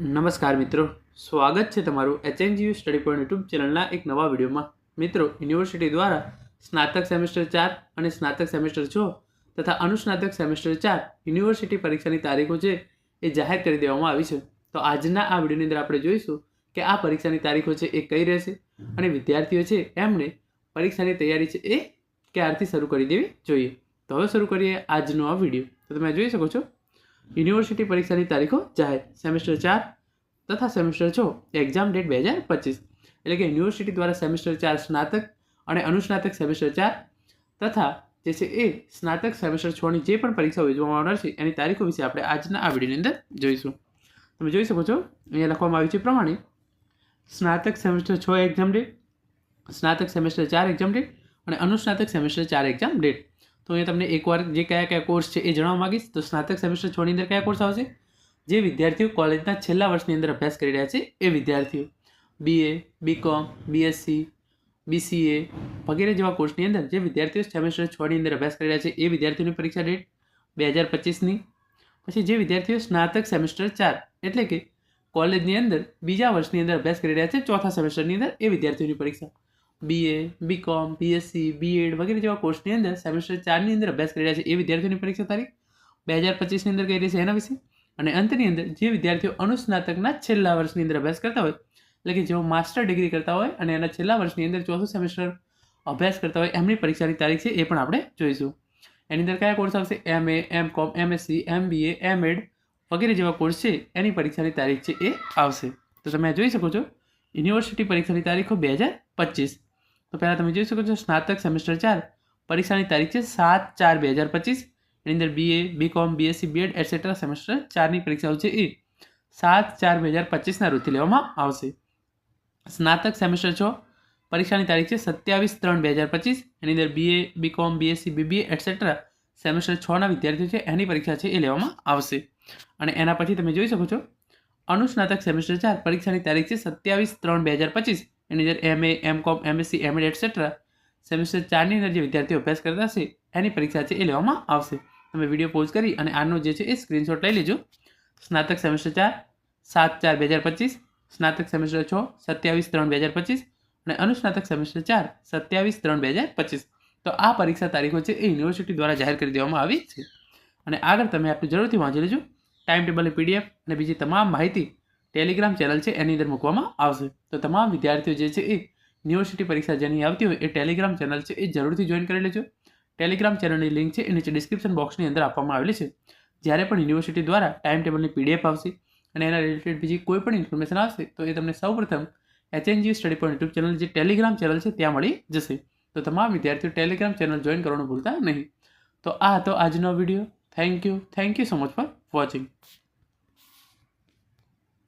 નમસ્કાર મિત્રો. સ્વાગત છે તમારું એચએનજીયુ સ્ટડી પોઈન્ટ યુટ્યુબ ચેનલના એક નવા વિડીયોમાં. મિત્રો, યુનિવર્સિટી દ્વારા સ્નાતક સેમેસ્ટર ચાર અને સ્નાતક સેમેસ્ટર છ તથા અનુસ્નાતક સેમેસ્ટર ચાર યુનિવર્સિટી પરીક્ષાની તારીખો છે એ જાહેર કરી દેવામાં આવી છે. તો આજના આ વિડીયોની અંદર આપણે જોઈશું કે આ પરીક્ષાની તારીખો છે એ કઈ રહેશે અને વિદ્યાર્થીઓ છે એમને પરીક્ષાની તૈયારી છે એ ક્યારથી શરૂ કરી દેવી જોઈએ. તો હવે શરૂ કરીએ આજનો આ વીડિયો. તો તમે જોઈ શકો છો યુનિવર્સિટી પરીક્ષાની તારીખો જાહેર, સેમેસ્ટર ચાર તથા સેમેસ્ટર છ એક્ઝામ ડેટ બે હજાર પચીસ. એટલે કે યુનિવર્સિટી દ્વારા સેમેસ્ટર ચાર સ્નાતક અને અનુસ્નાતક સેમેસ્ટર ચાર તથા જે છે એ સ્નાતક સેમેસ્ટર છની જે પણ પરીક્ષાઓ યોજવામાં આવનાર છે, એની તારીખો વિશે આપણે આજના આ વિડીયોની અંદર જોઈશું. તમે જોઈ શકો છો, અહીંયા લખવામાં આવ્યું છે પ્રમાણે, સ્નાતક સેમેસ્ટર છ એક્ઝામ ડેટ સ્નાતક સેમેસ્ટર ચાર એક્ઝામ ડેટ અને અનુસ્નાતક સેમેસ્ટર ચાર એક્ઝામ ડેટ તો અહીંયા તમને એકવાર જે કયા કયા કોર્સ છે એ જણાવવા માગીશ. તો સ્નાતક સેમેસ્ટર છની અંદર કયા કોર્સ આવશે? જે વિદ્યાર્થીઓ કોલેજના છેલ્લા વર્ષની અંદર અભ્યાસ કરી રહ્યા છે એ વિદ્યાર્થીઓ. બીએ બીકોમ બીએસસી બીસીએ વગેરે જેવા કોર્સની અંદર જે વિદ્યાર્થીઓ સેમેસ્ટર છની અંદર અભ્યાસ કરી રહ્યા છે એ વિદ્યાર્થીઓની પરીક્ષા ડેટ બે હજાર પચીસની પછી જે વિદ્યાર્થીઓ સ્નાતક સેમેસ્ટર ચાર એટલે કે કોલેજની અંદર બીજા વર્ષની અંદર અભ્યાસ કરી રહ્યા છે ચોથા સેમેસ્ટરની અંદર એ વિદ્યાર્થીઓની પરીક્ષા. બીએ બીકોમ બીએસસી બીએડ વગેરે જેવા કોર્સની અંદર સેમેસ્ટર ચારની અંદર અભ્યાસ કરી રહ્યા છે એ વિદ્યાર્થીઓની પરીક્ષા તારીખ બે હજાર પચીસની અંદર કરી રહી છે એના વિશે. અને અંતની અંદર જે વિદ્યાર્થીઓ અનુસ્નાતકના છેલ્લા વર્ષની અંદર અભ્યાસ કરતા હોય, એટલે કે જેઓ માસ્ટર ડિગ્રી કરતા હોય અને એના છેલ્લા વર્ષની અંદર ચોથું સેમેસ્ટર અભ્યાસ કરતા હોય, એમની પરીક્ષાની તારીખ છે એ પણ આપણે જોઈશું. એની અંદર કયા કોર્સ આવશે? M A M Com MSc M BA M Ed વગેરે જેવા કોર્સ છે, એની પરીક્ષાની તારીખ છે એ આવશે. તો તમે જોઈ શકો છો યુનિવર્સિટી પરીક્ષાની તારીખો બે હજાર પચીસ. તો પહેલાં તમે જોઈ શકો છો, સ્નાતક સેમેસ્ટર ચાર, પરીક્ષાની તારીખ છે સાત ચાર બે હજાર પચીસ. એની અંદર BA BCom BSc BEd etcetera semester ચારની પરીક્ષાઓ છે એ. સાત ચાર બે હજાર પચીસના રોજથી લેવામાં આવશે. સ્નાતક સેમેસ્ટર છ, પરીક્ષાની તારીખ છે સત્યાવીસ ત્રણ બે હજાર પચીસ. એની અંદર BA BCom BSc BBA etcetera semester છના વિદ્યાર્થીઓ છે, એની પરીક્ષા છે એ લેવામાં આવશે. અને એના પછી તમે જોઈ શકો છો, અનુસ્નાતક સેમેસ્ટર ચાર, પરીક્ષાની તારીખ છે સત્યાવીસ ત્રણ બે હજાર પચીસ. એની અંદર MA MCom MSc MEd etcetera semester ચારની અંદર જે વિદ્યાર્થીઓ અભ્યાસ કરતા હશે, એની પરીક્ષા છે એ લેવામાં આવશે. તમે વીડિયો પોઝ કરી અને આનો જે છે એ સ્ક્રીનશોટ લઈ લેજો. સ્નાતક સેમેસ્ટર ચાર, સાત ચાર બે હજાર પચીસ, સ્નાતક સેમેસ્ટર છ, સત્યાવીસ ત્રણ બે હજાર પચીસ અને અનુસ્નાતક સેમેસ્ટર ચાર, સત્યાવીસ ત્રણ બે હજાર પચીસ. તો આ પરીક્ષા તારીખો છે એ યુનિવર્સિટી દ્વારા જાહેર કરી દેવામાં આવી છે. અને આગળ તમે આપણે જરૂરથી વાંચી લેજો. ટાઈમ ટેબલની પીડીએફ અને બીજી તમામ માહિતી ટેલિગ્રામ ચેનલ છે, એની અંદર મૂકવામાં આવશે. તો તમામ વિદ્યાર્થીઓ જે છે એ યુનિવર્સિટી પરીક્ષા જેની આવતી હોય એ ટેલિગ્રામ ચેનલ છે એ જરૂરથી જોઈન કરી લેજો. ટેલિગ્રામ ચેનલની લિંક છે, એ નીચે ડિસ્ક્રિપ્શન બોક્સની અંદર આપવામાં આવેલી છે. જ્યારે પણ યુનિવર્સિટી દ્વારા ટાઈમ ટેબલની પીડીએફ આવશે અને એના રિલેટેડ બીજી કોઈ પણ ઇન્ફોર્મેશન આવશે, તો એ તમને સૌપ્રથમ HNG study point YouTube channel જે ટેલિગ્રામ ચેનલ છે, ત્યાં મળી જશે. તો તમામ વિદ્યાર્થીઓ ટેલિગ્રામ ચેનલ જોઈન કરવાનું ભૂલતા નહીં. તો આ હતો આજનો video thank you thank you so much for watching